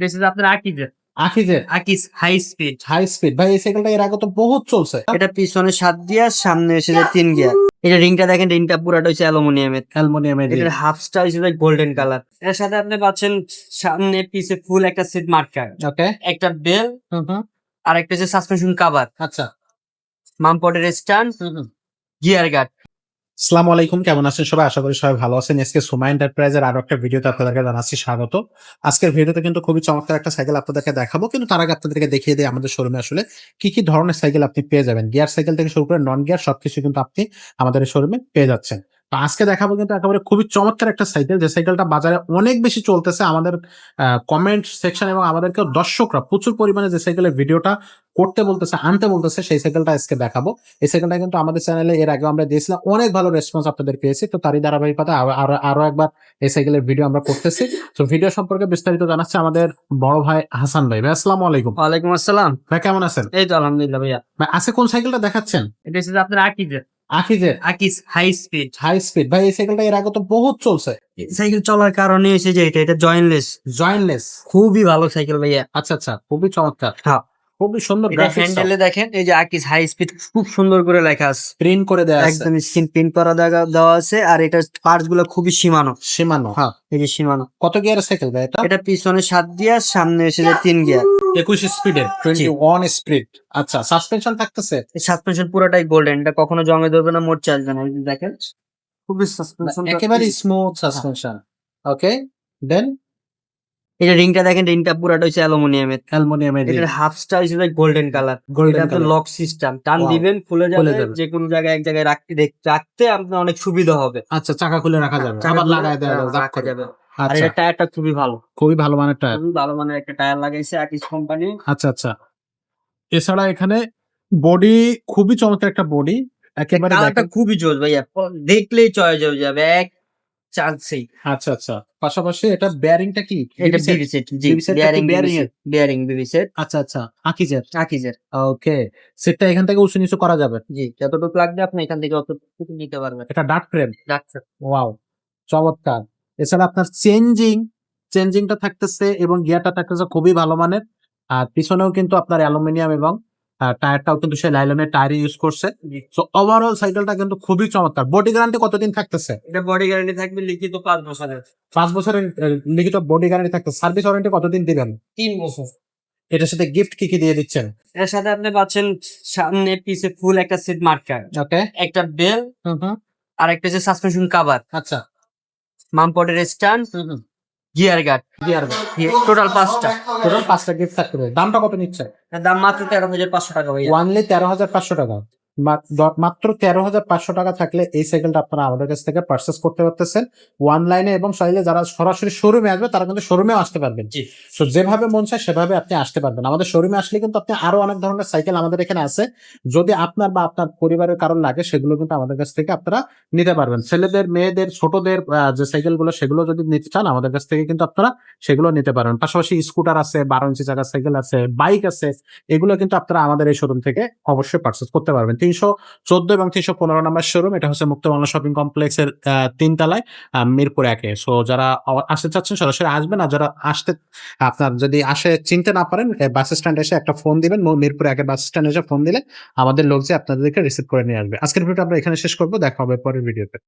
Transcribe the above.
এটা হচ্ছে আপনার আকিজের আকিজের Akij high speed high speed ভাই এই সাইকেলটা এর আগে তো বহুত চলছে। এটা পিছনে সাত গিয়ার সামনে এসে যে তিন গিয়ার এটা রিংটা দেখেন রিংটা পুরাটা হচ্ছে অ্যালুমিনিয়ামের। অ্যালুমিনিয়ামের এটার হাফসটা হচ্ছে গোল্ডেন কালারের সাথে আপনি পাচ্ছেন সামনে পিছে ফুল একটা সিট মার্কার ওকে একটা বেল আর একটা হচ্ছে সাসপেনশন কাভার আচ্ছা। মামপটের স্ট্যান্ড গিয়ার গার্ড আসসালামু আলাইকুম, কেমন আছেন সবাই? আশা করি সবাই ভালো আছেন। আজকে সুমা এন্টারপ্রাইজের আরও একটা ভিডিওতে আপনাদেরকে জানাচ্ছি স্বাগত। আজকের ভিডিওতে কিন্তু খুবই চমৎকার একটা সাইকেল আপনাদেরকে দেখাবো, কিন্তু তার আগে আপনাদেরকে দেখিয়ে দিয়ে আমাদের শোরুমে আসলে কি কি ধরনের সাইকেল আপনি পেয়ে যাবেন। গিয়ার সাইকেল থেকে শুরু করে নন গিয়ার সবকিছু কিন্তু আপনি আমাদের শোরুমে পেয়ে যাচ্ছেন। তো আজকে দেখাবো কিন্তু একেবারে খুবই চমৎকার একটা সাইকেল। যে সাইকেলটা বাজারে অনেক বেশি চলতেছে আমাদের কমেন্ট সেকশন এবং আমাদেরকে দর্শকরা প্রচুর পরিমাণে যে সাইকেলের ভিডিওটা করতে বলতেছে আনতে বলতেছে সেই সাইকেলটা আজকে দেখাবো। এই সাইকেলটা কিন্তু আমাদের চ্যানেলে এর আগে আমরা দিয়েছিলাম অনেক ভালো রেসপন্স আপনাদের পেয়েছি। তো তারই ধারাবাহিকতা আরো- আরও একবার এই সাইকেলের ভিডিও আমরা করতেছি। তো ভিডিও সম্পর্কে বিস্তারিত জানাচ্ছে আমাদের বড় ভাই হাসান ভাই। ভাই আসসালামু আলাইকুম। ওয়ালাইকুম আসসালাম। ভাই কেমন আছেন? এই তো আলহামদুলিল্লাহ ভাইয়া। ভাই আজকে কোন সাইকেলটা দেখাচ্ছেন? এটা হচ্ছে আপনার আকিজের আকিজের? Akij high speed high speed ভাই এই সাইকেলটা এর আগে তো বহুত চলছে। সাইকেল চলার কারণে হচ্ছে যে এটা এটা জয়েন্টলেস জয়েন্টলেস খুবই ভালো সাইকেল ভাইয়া। আচ্ছা আচ্ছা খুবই চমৎকার। হ্যাঁ। খুবই সুন্দর হ্যান্ডেলে দেখেন এই যে আকিজ হাই স্পিড খুব সুন্দর করে লেখা আছে। প্রিন্ট করে দেওয়া আছে। একদম স্ক্রিন প্রিন্ট করা দেওয়া দেওয়া আছে আর এটার পার্টসগুলো খুবই সীমানো। সীমানো। হ্যাঁ এই যে সীমানো। কত গিয়ারের সাইকেল ভাই এটা? এটা পিছনে সাত গিয়ার সামনে এসে যে তিন গিয়ার একুশ স্পিডের টোয়েন্টি ওয়ান স্পিড আচ্ছা সাসপেনশন থাকতেছে? সাসপেনশন পুরোটাই গোল্ডেন এটা কখনো জমে ধরবে না মোট চার্জবে না এই দেখেন খুবই সাসপেনশন একেবারে স্মুথ সাসপেনশন ওকে দেন এটা রিংটা দেখেন রিংটা পুরোটা হচ্ছে অ্যালুমিনিয়ামের। অ্যালুমিনিয়ামের এটার হাফসটা হচ্ছে গোল্ডেন কালার গোল্ডেন এটা লক সিস্টেম টান দিবেন খুলে যাবে যাবে। যে কোনো জায়গায় এক জায়গায় রাখতে রাখতে আপনার অনেক সুবিধা হবে। আচ্ছা চাকা খুলে রাখা যাবে। আবার লাগায় দেওয়া যাবে রাখা যাবে। আর আচ্ছা। এটা টায়ারটা খুবই ভালো। খুবই ভালো মানের টায়ার। খুবই ভালো মানের একটা টায়ার লাগাইছে আকিস কোম্পানি আচ্ছা আচ্ছা। এছাড়া এখানে বডি খুবই চমৎকার একটা বডি একেবারে কালারটা খুবই জোর ভাইয়া। দেখলেই চয়েস হয়ে যাবে এক চান্সেই আচ্ছা আচ্ছা। পাশাপাশি এটা বেয়ারিংটা কি? এটা? BB set G bearing bearing BB set আচ্ছা আচ্ছা। আকিজের? আকিজের। ওকে। সেটটা এখান থেকে উঁচু নিচু করা যাবে? জি যতটুকু লাগবে আপনি এখান থেকে অতটুকু নিতে পারবেন। এটা ডাট ফ্রেম ডাক্তার ওয়াও চমৎকার। এছাড়া আপনার চেঞ্জিং চেঞ্জিংটা থাকতেছে এবং গিয়ারটা থাকতেছে খুবই ভালো মানের। আর পিছনেও কিন্তু আপনার অ্যালুমিনিয়াম এবং টায়ারটাও কিন্তু সে লাইলনের টায়ার ইউজ করছে। সো ওভারঅল সাইকেলটা কিন্তু খুবই চমৎকার। বডি গ্যারান্টি কতদিন থাকতেছে? এটা বডি গ্যারান্টি থাকবে লিখিত পাঁচ বছরের। পাঁচ বছরের লিখিত বডি গ্যারান্টি থাকতেছে। সার্ভিস ওয়ারেন্টি কতদিন দিবেন? তিন বছর। এটার সাথে গিফট কি কি দিয়ে দিচ্ছেন? এর সাথে আপনি পাচ্ছেন সামনে পিছে ফুল একটা সিট মার্কার ওকে একটা বেল আর একটা হচ্ছে সাসপেনশন কাভার আচ্ছা। মামপটের stand gear guard. Gear guard. Total পাঁচটা। টোটাল পাঁচটা গিফট থাকতে দামটা কত নিচ্ছে? দাম মাত্র তেরো হাজার পাঁচশো টাকা ওয়ানলি তেরো হাজার পাঁচশো টাকা। মাত্র তেরো হাজার পাঁচশো টাকা থাকলে এই সাইকেলটা আপনারা আমাদের কাছ থেকে পারচেস করতে পারতেছেন। ওয়ান লাইনে এবং চাইলে যারা সরাসরি শোরুমে আসবে তারা কিন্তু শোরুমেও আসতে পারবেন। তো যেভাবে মন চায় সেভাবে আপনি আসতে পারবেন। আমাদের শোরুমে আসলে কিন্তু আপনি আরও অনেক ধরনের সাইকেল আমাদের এখানে আছে। যদি আপনার বা আপনার পরিবারের কারণ লাগে সেগুলো কিন্তু আমাদের কাছ থেকে আপনারা নিতে পারবেন। ছেলেদের মেয়েদের ছোটদের যে সাইকেলগুলো সেগুলো যদি নিতে চান আমাদের কাছ থেকে কিন্তু আপনারা সেগুলো নিতে পারবেন। পাশাপাশি স্কুটার আছে বারো ইঞ্চি চাকার সাইকেল আছে বাইক আছে এগুলো কিন্তু আপনারা আমাদের এই শোরুম থেকে অবশ্যই পারচেস করতে পারবেন। তিনশো চোদ্দ এবং তিনশো পনেরো নম্বর শোরুম এটা হচ্ছে মুক্ত বাংলা শপিং কমপ্লেক্সের তিনতলায় মিরপুর একে। সো যারা আসতে চাচ্ছেন, সরাসরি আসবেন আর যারা আসতে, আপনার যদি আসে, চিনতে না পারেন বাস স্ট্যান্ড এসে একটা ফোন দিবেন মিরপুর একের বাস স্ট্যান্ড এসে ফোন দিলে আমাদের লোক যে আপনাদেরকে রিসিভ করে নিয়ে আসবে। আজকের ভিডিওটা আমরা এখানে শেষ করব, দেখা হবে পরের ভিডিওতে